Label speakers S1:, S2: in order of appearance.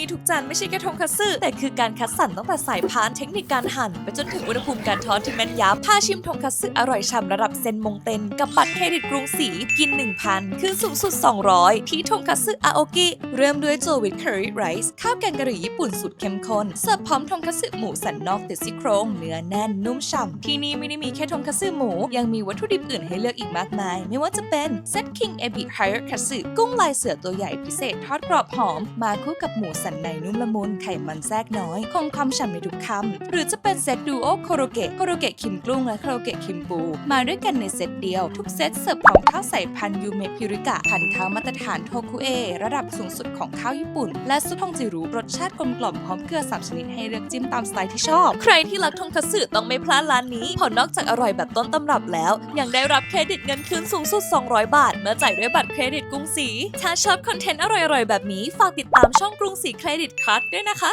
S1: นี้ทุกจานไม่ใช่แค่ทงคัตสึแต่คือการคัดสรรตั้งแต่สายพานเทคนิคการหั่นไปจนถึงอุณหภูมิการทอดที่แม่นยำถ้าชิมทงคัตสึอร่อยฉ่ำระดับเซนมงเต็นกับบัตรเครดิตกรุงศรีกิน 1,000คือสูงสุด 200 ที่ทงคัตสึอาโอกิเริ่มด้วยโจวิตเคอรี่ไรซ์ข้าวแกงกะหรี่ญี่ปุ่นสุดเข้มข้นเสิร์ฟพร้อมทงคัตสึหมูสันนอกติดซี่โครงเนื้อแน่นนุ่มฉ่ำที่นี่ไม่ได้มีแค่ทงคัตสึหมู ยังมีวัตถุดิบอื่นให้เลือกอีกมากมาย ไม่ว่าจะเป็นเซตคิงเอบิไฮเอร์คัตสึกุ้งลายเสือตัวใหญ่พิเศษทอดกรอบหอมมาคู่กับหมูสันในนุ่มละมุนไขมันแทรกน้อย คงความฉ่ำในทุกคำ หรือจะเป็นเซตดูโอโคโรเกะโคโรเกะคิมกรุ้งและโคโรเกะคิมปู มาด้วยกันในเซตเดียว ทุกเซตเสิร์ฟพร้อมข้าวใส่พันยูเมพิริกะพันข้าวมาตรฐานโทคุเอระดับสูงสุดของข้าวญี่ปุ่น และซุปทงจิรุรสชาติกลมกล่อมพร้อมเกลือสามชนิดให้เลือกจิ้มตามสไตล์ที่ชอบ ใครที่รักทงคัตสึต้องไม่พลาดร้านนี้เพอนอกจากอร่อยแบบต้นตำรับแล้ว ยังได้รับเครดิตเงินคืนสูงสุด 200 บาท เมื่อจ่ายด้วยบัตรเครดิตกรุงศรีถ้าชอบคอนเทนต์อร่อยๆแบบนี้ฝากติดตามช่องกรุงศรีเครดิตคัดด้วยนะคะ